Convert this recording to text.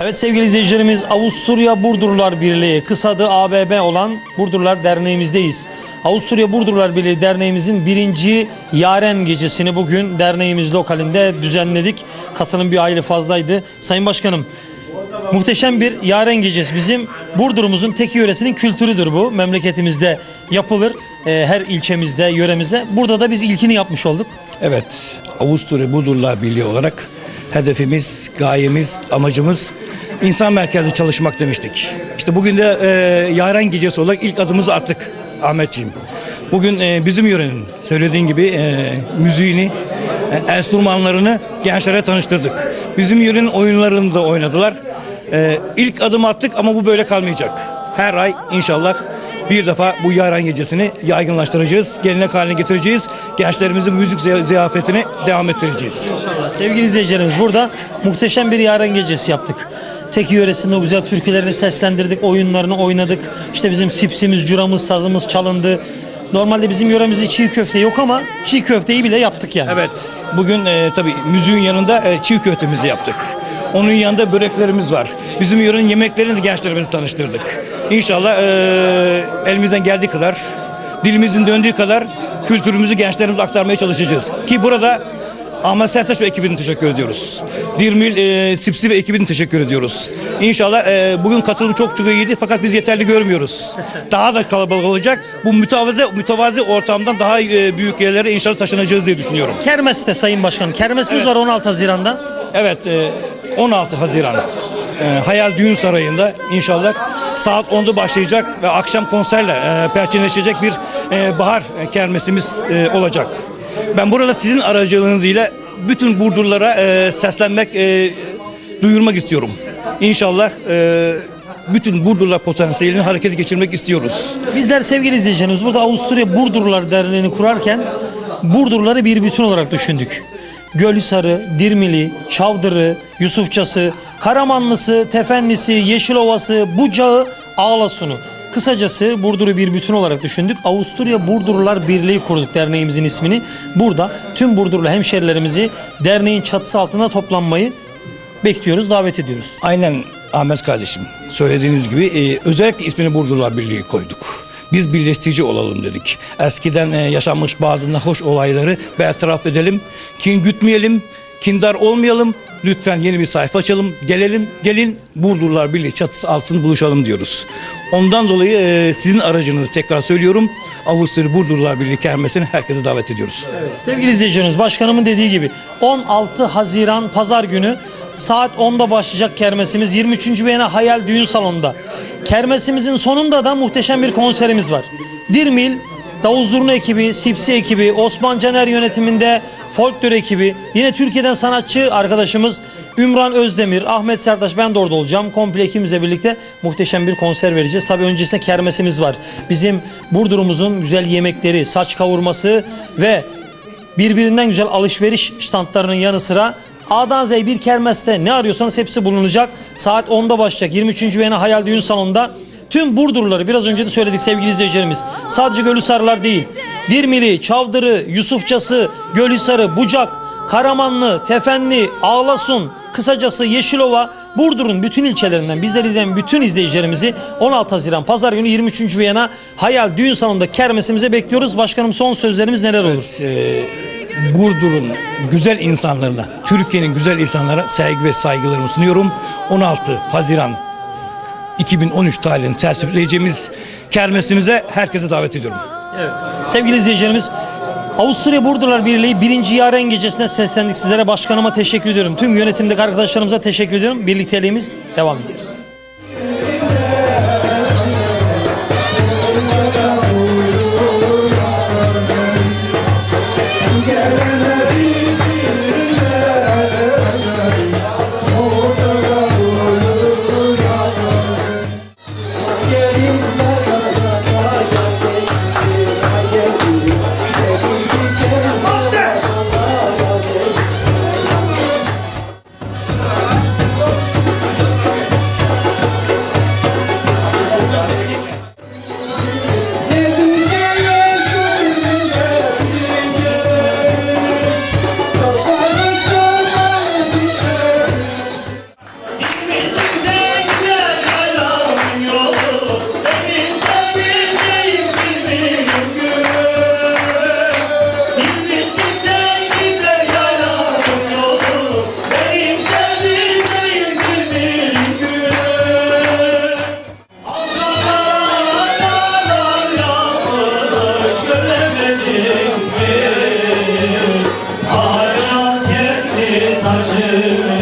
Evet sevgili izleyicilerimiz Avusturya Burdurlar Birliği kısadı ABB olan Burdurlar Derneğimizdeyiz. Avusturya Burdurlar Birliği Derneğimizin birinci Yaren Gecesini bugün derneğimiz lokalinde düzenledik. Katılım bir aile fazlaydı. Sayın Başkanım muhteşem bir Yaren Gecesi bizim Burdur'umuzun tek yöresinin kültürüdür bu. Memleketimizde yapılır Ee, her ilçemizde, yöremizde. Burada da biz ilkini yapmış olduk. Evet, Avusturya Budurlar Birliği olarak hedefimiz, gayemiz, amacımız insan merkezli çalışmak demiştik. İşte bugün de e, Yaren Gecesi olarak ilk adımımızı attık Ahmetciğim. Bugün e, bizim yörenin söylediğin gibi e, müziğini, e, enstrümanlarını gençlere tanıştırdık. Bizim yörenin oyunlarını da oynadılar. E, ilk adım attık ama bu böyle kalmayacak. Her ay inşallah bir defa bu Yaren Gecesi'ni yaygınlaştıracağız, gelenek haline getireceğiz. Gençlerimizin müzik ziy- ziyafetini devam ettireceğiz. Sevgili izleyicilerimiz burada muhteşem bir Yaren Gecesi yaptık. Teki yöresinde güzel türkülerini seslendirdik, oyunlarını oynadık. İşte bizim sipsimiz, curamız, sazımız çalındı. Normalde bizim yöremizde çiğ köfte yok ama çiğ köfteyi bile yaptık yani. Evet, bugün e, tabii müziğin yanında e, çiğ köftemizi yaptık. Onun yanında böreklerimiz var. Bizim yörenin yemeklerini de gençlerimizi tanıştırdık. İnşallah e, elimizden geldiği kadar, dilimizin döndüğü kadar kültürümüzü gençlerimize aktarmaya çalışacağız. Ki burada Ahmet Sertaş ve ekibine teşekkür ediyoruz. Dirmil e, Sipsi ve ekibine teşekkür ediyoruz. İnşallah e, bugün katılım çok çok iyiydi fakat biz yeterli görmüyoruz. Daha da kalabalık olacak. Bu mütevazi, mütevazi ortamdan daha e, büyük yerlere inşallah taşınacağız diye düşünüyorum. Kermes'te Sayın Başkanım. Kermesimiz Evet. var 16 Haziran'da. Evet, e, 16 Haziran e, Hayal Düğün Sarayı'nda inşallah saat 10'da başlayacak ve akşam konserle e, perçinleşecek bir e, bahar kermesimiz e, olacak. Ben burada sizin aracılığınız ile bütün Burdurlara e, seslenmek, e, duyurmak istiyorum. İnşallah e, bütün Burdurlar potansiyelini harekete geçirmek istiyoruz. Bizler sevgili izleyicilerimiz burada Avusturya Burdurlar Derneği'ni kurarken Burdurları bir bütün olarak düşündük. Gölhisarı, Dirmili, Çavdırı, Yusufçası, Karamanlısı, Tefendisi, Yeşilovası, Bucağı, Ağlasunu. Kısacası Burdur'u bir bütün olarak düşündük. Avusturya Burdurlar Birliği kurduk derneğimizin ismini. Burada tüm Burdurlu hemşerilerimizi derneğin çatısı altında toplanmayı bekliyoruz, davet ediyoruz. Aynen Ahmet kardeşim söylediğiniz gibi e, özellikle ismini Burdurlar Birliği koyduk. Biz birleştirici olalım dedik. Eskiden e, yaşanmış bazı nahoş olayları bertaraf edelim. Kin gütmeyelim, kindar olmayalım. Lütfen yeni bir sayfa açalım. Gelelim, gelin Burdurlar Birliği çatısı altında buluşalım diyoruz. Ondan dolayı e, sizin aracınızı tekrar söylüyorum. Avusturya Burdurlar Birliği kermesine herkese davet ediyoruz. Sevgili izleyicilerimiz başkanımın dediği gibi 16 Haziran Pazar günü saat 10'da başlayacak kermesimiz 23. Viyana Hayal Düğün Salonu'nda. Kermesimizin sonunda da muhteşem bir konserimiz var. Dirmil, Davul Zurna ekibi, Sipsi ekibi, Osman Caner yönetiminde Folklor ekibi, yine Türkiye'den sanatçı arkadaşımız Ümran Özdemir, Ahmet Sertaş ben de orada olacağım. Komple ekibimizle birlikte muhteşem bir konser vereceğiz. Tabii öncesinde kermesimiz var. Bizim Burdur'umuzun güzel yemekleri, saç kavurması ve birbirinden güzel alışveriş standlarının yanı sıra A'dan Z'ye bir kermeste ne arıyorsanız hepsi bulunacak. Saat 10'da başlayacak. 23. Viyana Hayal Düğün Salonu'nda. Tüm Burdurluları biraz önce de söyledik sevgili izleyicilerimiz. Sadece Gölhisarlar değil. Dirmili, Çavdırı, Yusufçası, Gölhisarı, Bucak, Karamanlı, Tefenli, Ağlasun, kısacası Yeşilova, Burdur'un bütün ilçelerinden bizleri izleyen bütün izleyicilerimizi 16 Haziran Pazar günü 23. Viyana Hayal Düğün Salonu'nda kermesimize bekliyoruz. Başkanım son sözlerimiz neler olur? e, Burdur'un güzel insanlarına, Türkiye'nin güzel insanlara saygı ve saygılarımı sunuyorum. 16 Haziran 2013 tarihini tertipleyeceğimiz kermesimize herkese davet ediyorum. Sevgili izleyicilerimiz Avusturya Burdurlar Birliği birinci Yaren Gecesi'ne seslendik sizlere. Başkanıma teşekkür ediyorum. Tüm yönetimdeki arkadaşlarımıza teşekkür ediyorum. Birlikteliğimiz devam ediyor. saçını